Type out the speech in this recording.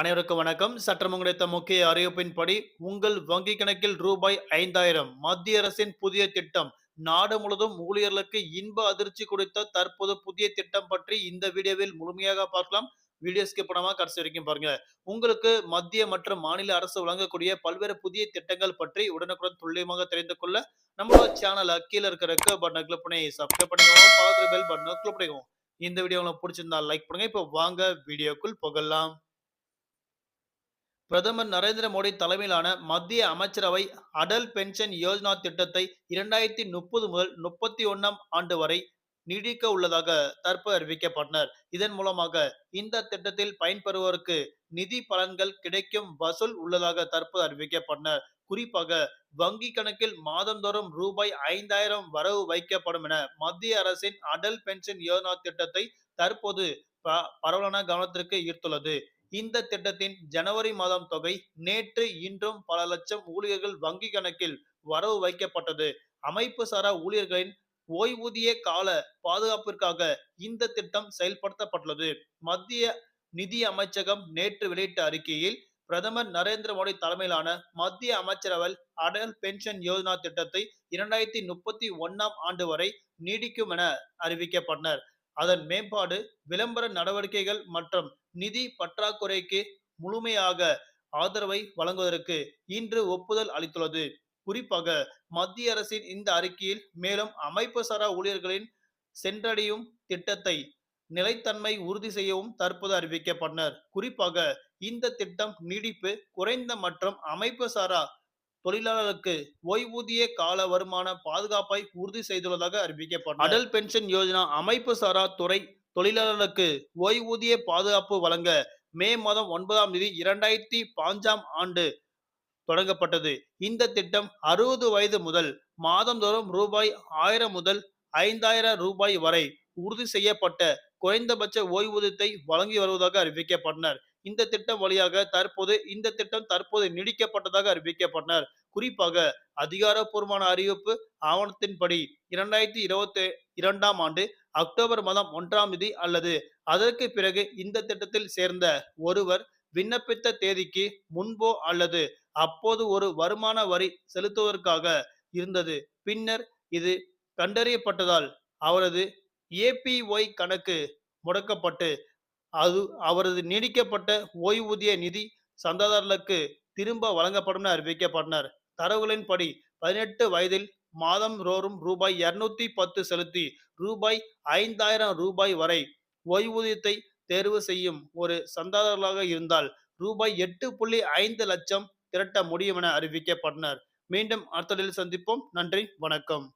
அனைவருக்கும் வணக்கம். சற்றம் கிடைத்த முக்கிய அறிவிப்பின்படி உங்கள் வங்கி கணக்கில் ரூபாய் ஐந்தாயிரம் மத்திய அரசின் புதிய திட்டம். நாடு முழுவதும் ஊழியர்களுக்கு இன்ப அதிர்ச்சி கொடுத்த தற்போது புதிய திட்டம் பற்றி இந்த வீடியோவில் முழுமையாக பார்க்கலாம். வீடியோ ஸ்கிப் பண்ணாம கடைசி வரைக்கும் பாருங்க. உங்களுக்கு மத்திய மற்றும் மாநில அரசு வழங்கக்கூடிய பல்வேறு புதிய திட்டங்கள் பற்றி உடனுக்குடன் துல்லியமாக தெரிந்து கொள்ள நம்மளோட சேனல் கீழே இருக்கிற பட்டனை கிளிக் பண்ணி சப்ஸ்கிரைப் பண்ணிக்கோங்க. பக்கத்துல பெல் பட்டனை கிளிக் பண்ணிக்கோங்க. இந்த வீடியோ உங்களுக்கு பிடிச்சிருந்தா லைக் பண்ணுங்க. இப்போ வாங்க வீடியோக்குள் போகலாம். பிரதமர் நரேந்திர மோடி தலைமையிலான மத்திய அமைச்சரவை அடல் பென்ஷன் யோஜனா திட்டத்தை இரண்டாயிரத்தி முப்பது முதல் முப்பத்தி ஒன்னாம் ஆண்டு வரை நீடிக்க உள்ளதாக தற்போது அறிவிக்கப்பட்டனர். இதன் மூலமாக இந்த திட்டத்தில் பயன்பெறுவோருக்கு நிதி பலன்கள் கிடைக்கும் வசூல் உள்ளதாக தற்போது அறிவிக்கப்பட்டனர். குறிப்பாக வங்கி கணக்கில் மாதந்தோறும் ரூபாய் ஐந்தாயிரம் வரவு வைக்கப்படும் என மத்திய அரசின் அடல் பென்ஷன் யோஜனா திட்டத்தை தற்போது பரவலான கவனத்திற்கு ஈர்த்துள்ளது. இந்த திட்டத்தின் ஜனவரி மாதம் தொகை நேற்று இன்றும் பல லட்சம் ஊழியர்கள் வங்கி கணக்கில் வரவு வைக்கப்பட்டது. அமைப்பு சாரா ஊழியர்களின் ஓய்வூதிய கால பாதுகாப்பிற்காக இந்த திட்டம் செயல்படுத்தப்பட்டுள்ளது. மத்திய நிதி அமைச்சகம் நேற்று வெளியிட்ட அறிக்கையில் பிரதமர் நரேந்திர மோடி தலைமையிலான மத்திய அமைச்சரவை அடல் பென்ஷன் யோஜனா திட்டத்தை இரண்டாயிரத்தி முப்பத்தி ஒன்னாம் ஆண்டு வரை நீடிக்கும் என அறிவிக்கப்பட்டனர். அதன் மேம்பாடு விளம்பர நடவடிக்கைகள் மற்றும் நிதி பற்றாக்குறைக்கு முழுமையாக ஆதரவை வழங்குவதற்கு இன்று ஒப்புதல் அளித்துள்ளது. குறிப்பாக மத்திய அரசின் இந்த அறிக்கையில் மேலும் அமைப்பு சாரா ஊழியர்களின் சென்றடையும் திட்டத்தை நிலைத்தன்மை உறுதி செய்யவும் தற்போது அறிவிக்கப்பட்டனர். குறிப்பாக இந்த திட்டம் நீடிப்பு குறைந்த மற்றும் அமைப்பு சாரா தொழிலாளர்களுக்கு ஓய்வூதிய கால வருமான பாதுகாப்பை உறுதி செய்துள்ளதாக அறிவிக்கப்பட்டது அடல் பென்ஷன் யோஜனா அமைப்பு சாரா துறை தொழிலாளர்களுக்கு ஓய்வூதிய பாதுகாப்பு வழங்க மே மாதம் ஒன்பதாம் தேதி இரண்டாயிரத்தி பாஞ்சாம் ஆண்டு தொடங்கப்பட்டது. இந்த திட்டம் அறுபது வயது முதல் மாதந்தோறும் ரூபாய் ஆயிரம் முதல் ஐந்தாயிரம் ரூபாய் வரை உறுதி செய்யப்பட்ட குறைந்தபட்ச ஓய்வூதியத்தை வழங்கி வருவதாக அறிவிக்கப்பட்டனர். இந்த திட்டம் வழியாக தற்போது இந்த திட்டம் தற்போது நீடிக்கப்பட்டதாக அறிவிக்கப்பட்டனர். குறிப்பாக அதிகாரப்பூர்வமான அறிவிப்பு ஆவணத்தின்படி இரண்டாயிரத்தி இருபத்தி இரண்டாம் ஆண்டு அக்டோபர் மாதம் ஒன்றாம் தேதி அல்லது அதற்கு பிறகு இந்த திட்டத்தில் சேர்ந்த ஒருவர் விண்ணப்பித்த தேதிக்கு முன்போ அல்லது அப்போது ஒரு வருமான வரி செலுத்துவதற்காக இருந்தது. பின்னர் இது கண்டறியப்பட்டதால் அவரது ஏபிஒய் கணக்கு முடக்கப்பட்டு அது அவரது நீடிக்கப்பட்ட ஓய்வூதிய நிதி சந்தாதாரர்களுக்கு திரும்ப வழங்கப்படும் என அறிவிக்கப்பட்டனர். தரவுகளின்படி பதினெட்டு வயதில் மாதம் ரோறும் ரூபாய் இருநூத்தி பத்து செலுத்தி ரூபாய் ஐந்தாயிரம் ரூபாய் வரை ஓய்வூதியத்தை தேர்வு செய்யும் ஒரு சந்தாதாரர்களாக இருந்தால் ரூபாய் எட்டு புள்ளி ஐந்து லட்சம் திரட்ட முடியும் என அறிவிக்கப்பட்டனர். மீண்டும் அடுத்த சந்திப்போம். நன்றி வணக்கம்.